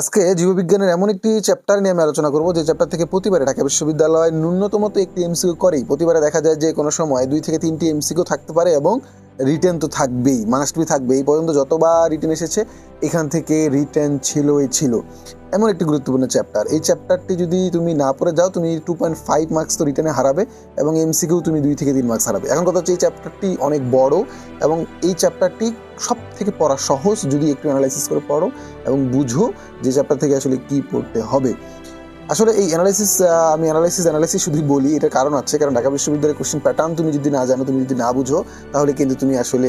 আজকে জীববিজ্ঞানের এমন একটি চ্যাপ্টার নিয়ে আমি আলোচনা করব, যে চ্যাপ্টার থেকে প্রতিবারে ঢাকা বিশ্ববিদ্যালয় ন্যূনতম তো একটি এমসিকিউ করেই, প্রতিবারে দেখা যায় যে কোনো সময় দুই থেকে তিনটি এমসিকিউ থাকতে পারে এবং রিটার্ন তো থাকবেই মাস্ট থাকবে এই পর্যন্ত যতবার রিটার্ন এসেছে, এখান থেকে রিটেন ছিলই ছিল। এমন একটি গুরুত্বপূর্ণ চ্যাপ্টার এই চ্যাপ্টারটি যদি তুমি না পড়ে যাও, তুমি টু পয়েন্ট ফাইভ মার্কস তো রিটার্নে হারাবে এবং এমসিকেও তুমি দুই থেকে তিন মার্কস হারাবে। এখন কথা হচ্ছে এই চ্যাপ্টারটি অনেক বড় এবং এই চ্যাপ্টারটি সব থেকে পড়া সহজ যদি একটু অ্যানালাইসিস করে পড়ো এবং বুঝো যে চ্যাপ্টার থেকে আসলে কি পড়তে হবে। আসলে এই অ্যানালাইসিস আমি অ্যানালাইসিস অ্যানালাইসিস শুধুই বলি, এটার কারণ আছে কারণ ঢাকা বিশ্ববিদ্যালয়ের কোশ্চেন প্যাটার্ন তুমি যদি না জানো, তুমি যদি না বুঝো, তাহলে কিন্তু তুমি আসলে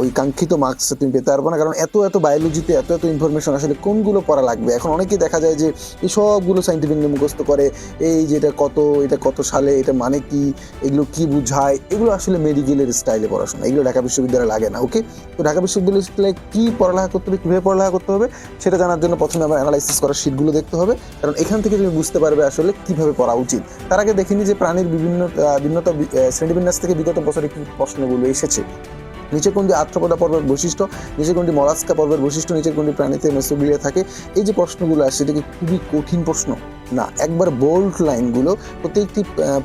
ওই কাঙ্ক্ষিত মার্কসটা তুমি পেতে পারব না। কারণ এত এত বায়োলজিতে এত এত ইনফরমেশন আসলে কোনগুলো পড়া লাগবে? এখন অনেকেই দেখা যায় যে, এই সবগুলো সাইন্টিফিক মুখস্থ করে, এই যে এটা কত এটা কত সালে, এটা মানে কি, এগুলো কি বুঝায়, এগুলো আসলে মেডিকেলের স্টাইলে পড়াশোনা, এগুলো ঢাকা বিশ্ববিদ্যালয়ে লাগে না ওকে তো ঢাকা বিশ্ববিদ্যালয়ে কী পড়ালেখা করতে হবে, কীভাবে পড়ালেখা করতে হবে, সেটা জানার জন্য প্রথমে আমার অ্যানালাইসিস করার শিটগুলো দেখতে হবে। কারণ এখান থেকে তুমি বুঝতে পারবে আসলে কীভাবে পড়া উচিত। তার আগে দেখিনি যে প্রাণীর বিভিন্ন ভিন্নতা শ্রেণীবিন্যাস থেকে বিগত বছরে কি প্রশ্নগুলো এসেছে। নিচে কোনটি আর্থ্রোপোডা পর্বের বৈশিষ্ট্য নিচে কোনটি মলাস্কা পর্বের বৈশিষ্ট্য, নিচের কোনটি প্রাণীতে মেসোগ্লিয়া থাকে? এই যে প্রশ্নগুলো আসে এটা কি খুবই কঠিন প্রশ্ন। না, একবার বোল্ড লাইনগুলো প্রত্যেকটি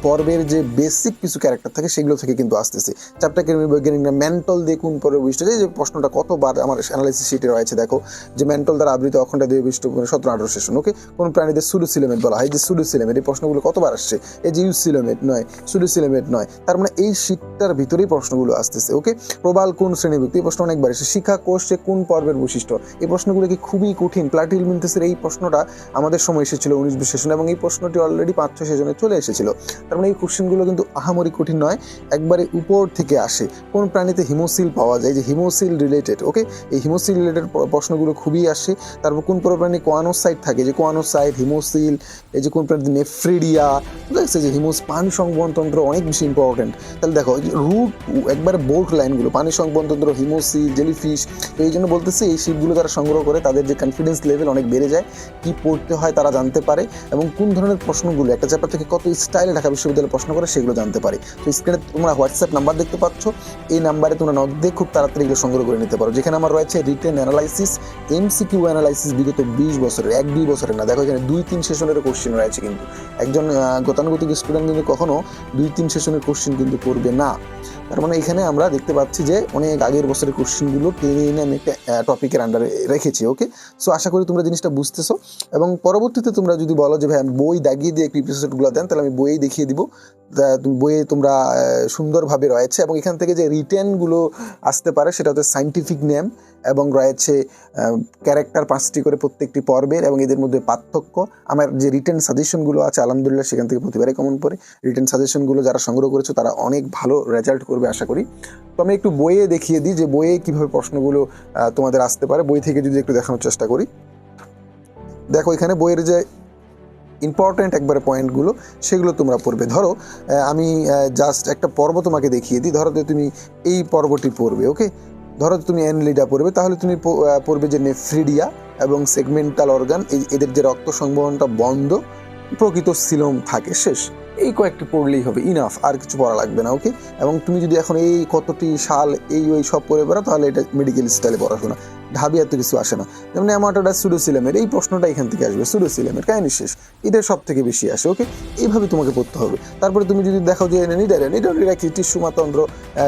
পর্বের যে বেসিক কিছু ক্যারেক্টার থাকে সেগুলো থেকে কিন্তু আসতেছে। চ্যাপ্টার কেমি বৈজ্ঞানিকরা মেন্টল দিয়ে কোন পর্বের বৈশিষ্ট্য এই যে প্রশ্নটা কতবার আমার অ্যানালাইসিস শিটে রয়েছে, দেখো। যে মেন্টল দ্বারা আবৃত অখণ্ড দেহ বিষ্ট সতেরো আঠারো সেশন ওকে কোন প্রাণীদের সুডোসিলেমেট বলা হয়? যে সুডোসিলেমেট এই প্রশ্নগুলো কতবার আসছে? এই যে ইউসিলেমেট নয় সুডোসিলেমেট নয়, তার মানে এই শীটটার ভিতরেই প্রশ্নগুলো আসতেছে ওকে প্রবাল কোন শ্রেণীভুক্ত? এই প্রশ্ন অনেকবার এসে শিক্ষা কোষে কোন পর্বের বৈশিষ্ট্য? এই প্রশ্নগুলো কি খুবই কঠিন? প্লাটিল মিনতেসের এই প্রশ্নটা আমাদের সময় এসেছিল উনিশ সেশন এবং এই প্রশ্নটি অলরেডি পাঁচ, ছয় সেশনে চলে এসেছিল। তার মানে এই কোশ্চেনগুলো কিন্তু আহামরি কঠিন নয়, একবারে উপর থেকে আসে। কোন প্রাণীতে হিমোসিল পাওয়া যায়? যে হিমোসিল রিলেটেড ওকে এই হিমোসিল রিলেটেড প্রশ্নগুলো খুবই আসে। তারপর কোন প্রাণী কোয়ানোসাইট থাকে? যে কোয়ানোসাইট, হিমোসিল, এই যে কোন প্রাণীতে নেফ্রিডিয়া, বুঝতে যে হিমোস, পানি সংবহন তন্ত্র অনেক বেশি ইম্পর্টেন্ট তাহলে দেখো রুট একবারে বোল্ড লাইনগুলো পানি সংবহন তন্ত্র, হিমোসিল জেলিফিশ তো এই জন্য বলতেছি এই শিপগুলো তারা সংগ্রহ করে, তাদের যে কনফিডেন্স লেভেল অনেক বেড়ে যায়। কি পড়তে হয় তারা জানতে পারে। এবং কোন ধরনের প্রশ্নগুলো, একটা চ্যাপ্টার থেকে কত স্টাইলে ঢাকা বিশ্ববিদ্যালয়ে প্রশ্ন করে সেগুলো জানতে পারে। তো স্ক্রিনে তোমরা হোয়াটসঅ্যাপ নাম্বার দেখতে পাচ্ছ। এই নাম্বারে তোমরা নক দিয়ে খুব তাড়াতাড়ি এগুলো সংগ্রহ করে নিতে পারো। যেখানে আমার রয়েছে রিটেন অ্যানালাইসিস এমসিকিউ অ্যানালাইসিস বিগত বিশ বছরের, এক দুই বছরের না, দেখো এখানে দুই তিন সেশনেরও কোশ্চেন রয়েছে কিন্তু। একজন গতানুগতিক স্টুডেন্ট কিন্তু কখনো দুই তিন সেশনের কোশ্চেন কিন্তু করবে না। তার মানে এখানে আমরা দেখতে পাচ্ছি যে অনেক আগের বছরের কোশ্চেনগুলো টেনে এনে আমি একটা টপিকের আন্ডারে রেখেছি ওকে সো আশা করি তোমরা জিনিসটা বুঝতেছো। এবং পরবর্তীতে তোমরা যদি বলো যে ভাই, আমি বই দাগিয়ে দিয়ে এপিসোডগুলো দেন, তাহলে আমি বইয়েই দেখিয়ে দিব। বইয়ে তোমরা সুন্দরভাবে রয়েছে এবং এখান থেকে যে রিটেনগুলো আসতে পারে, সেটা হচ্ছে সাইন্টিফিক নেম এবং রয়েছে ক্যারেক্টার পাঁচটি করে প্রত্যেকটি পর্বের এবং এদের মধ্যে পার্থক্য। আমার যে রিটেন সাজেশনগুলো আছে, আলহামদুলিল্লাহ সেখান থেকে প্রতিবারে কমন পড়ে। রিটেন সাজেশনগুলো যারা সংগ্রহ করেছ, তারা অনেক ভালো রেজাল্ট করবে, আশা করি। তো আমি একটু বইয়ে দেখিয়ে দিই যে বইয়ে কীভাবে প্রশ্নগুলো তোমাদের আসতে পারে। বই থেকে যদি একটু দেখানোর চেষ্টা করি। দেখো এখানে বইয়ের যে ইম্পর্ট্যান্ট একবারে পয়েন্টগুলো সেগুলো তোমরা পড়বে। ধরো আমি জাস্ট একটা পর্ব তোমাকে দেখিয়ে দিই। ধরো যে তুমি এই পর্বটি পড়বে ওকে ধরো তুমি অ্যানলিডা পড়বে, তাহলে তুমি পড়বে যে নেফ্রিডিয়া এবং সেগমেন্টাল অর্গান এদের যে রক্ত সংবহনটা বন্ধ প্রকৃত সিলম থাকে, শেষ। এই কয়েকটি পড়লেই হবে। ইনাফ আর কিছু পড়া লাগবে না ওকে এবং তুমি যদি এখন এই কতটি সাল, এই, ওই সব পড়ে বেড়াও, তাহলে এটা মেডিকেল স্টাইলে পড়াশোনা ঢাবি এত কিছু আসে না। যেমন অ্যামাটোডা সুডোসিলেমের এই প্রশ্নটা এখান থেকে আসবে সুডোসিলেমের কাহিনী শেষ। এটা সব থেকে বেশি আসে ওকে এইভাবে তোমাকে পড়তে হবে। তারপরে তুমি যদি দেখো যে নিডারে নিডারে কি টিস্যু মাতন্ত্র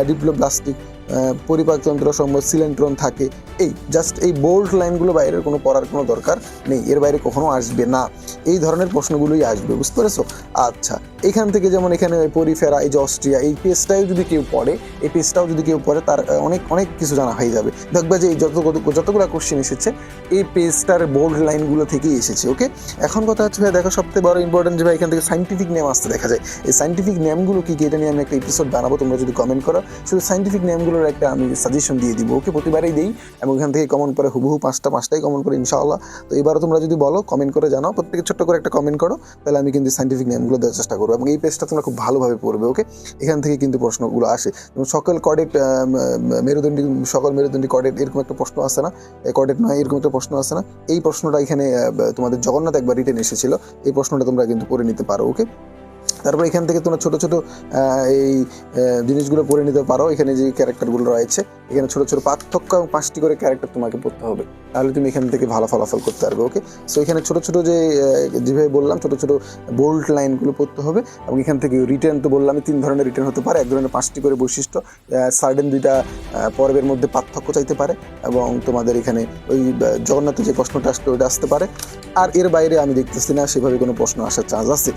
ডিপ্লোপ্লাস্টিক পরিপাকতন্ত্র সম্ভব সিলেন্ট্রন থাকে। এই জাস্ট এই বোল্ড লাইনগুলো বাইরের কোনো পড়ার কোনো দরকার নেই, এর বাইরে কখনো আসবে না। এই ধরনের প্রশ্নগুলোই আসবে, বুঝতে পেরেছ? আচ্ছা এখান থেকে যেমন এখানে পরিফেরা, এই যে অস্ট্রিয়া, এই পেজটাও যদি কেউ পড়ে, এই পেজটাও যদি কেউ পড়ে, তার অনেক অনেক কিছু জানা হয়ে যাবে। দেখবে যে এই যত যতগুলো কোশ্চেন এসেছে, এই পেজটার বোল্ড লাইনগুলো থেকেই এসেছে ওকে এখন কথা হচ্ছে, ভাই, দেখো সবথেকে বড় ইম্পর্টেন্ট যে, ভাই, এখান থেকে সাইন্টিফিক নেম আসতে দেখা যায়। এই সাইন্টিফিক নেমগুলো কী কী, এটা নিয়ে আমি একটা এপিসোড বানাবো, তোমরা যদি কমেন্ট করো। শুধু সাইন্টিফিক নেমগুলোর একটা আমি সাজেশন দিয়ে দিব। ওকে প্রতিবারেই দিই এবং এখান থেকে কমন করে হুবহু পাঁচটা, পাঁচটাই কমন করে ইনশাআল্লাহ। তো এবারও তোমরা যদি বলো কমেন্ট করে জানাও। প্রত্যেকে ছোট্ট করে একটা কমেন্ট করো, তাহলে আমি কিন্তু সাইন্টিফিক নেমগুলো দেওয়ার চেষ্টা করব এবং এই পেজটা তোমরা খুব ভালোভাবে পড়বে, ওকে? এখান থেকে কিন্তু প্রশ্নগুলো আসে। যেমন সকল কডেট মেরুদণ্ডী, সকল মেরুদণ্ডী কডেট এরকম একটা প্রশ্ন আসে না। কডেট নয়, এরকম একটা প্রশ্ন আসে না। এই প্রশ্নটা এখানে তোমাদের জগন্নাথ একবার রিটেন এসেছিল। এই প্রশ্নটা তোমরা কিন্তু পড়ে নিতে পারো, ওকে? তারপর এখান থেকে তোমরা ছোট ছোট এই জিনিসগুলো পড়ে নিতে পারো। এখানে যে ক্যারেক্টারগুলো রয়েছে, এখানে ছোট ছোট পার্থক্য এবং পাঁচটি করে ক্যারেক্টার তোমাকে পড়তে হবে। তাহলে তুমি এখান থেকে ভালো ফলাফল করতে পারবে ওকে সো এখানে ছোট ছোট যে যেভাবে বললাম, ছোট ছোট বোল্ড লাইনগুলো পড়তে হবে এবং এখান থেকে রিটার্ন তো বললাম তিন ধরনের রিটার্ন হতে পারে। এক ধরনের পাঁচটি করে বৈশিষ্ট্য সার্ডেন দুইটা পর্বের মধ্যে পার্থক্য চাইতে পারে এবং তোমাদের এখানে ওই জগন্নাথের যে প্রশ্নটা আসবে ওটা আসতে পারে। আর এর বাইরে আমি দেখতেছি না, সেভাবে কোনো প্রশ্ন আসার চান্স আছে।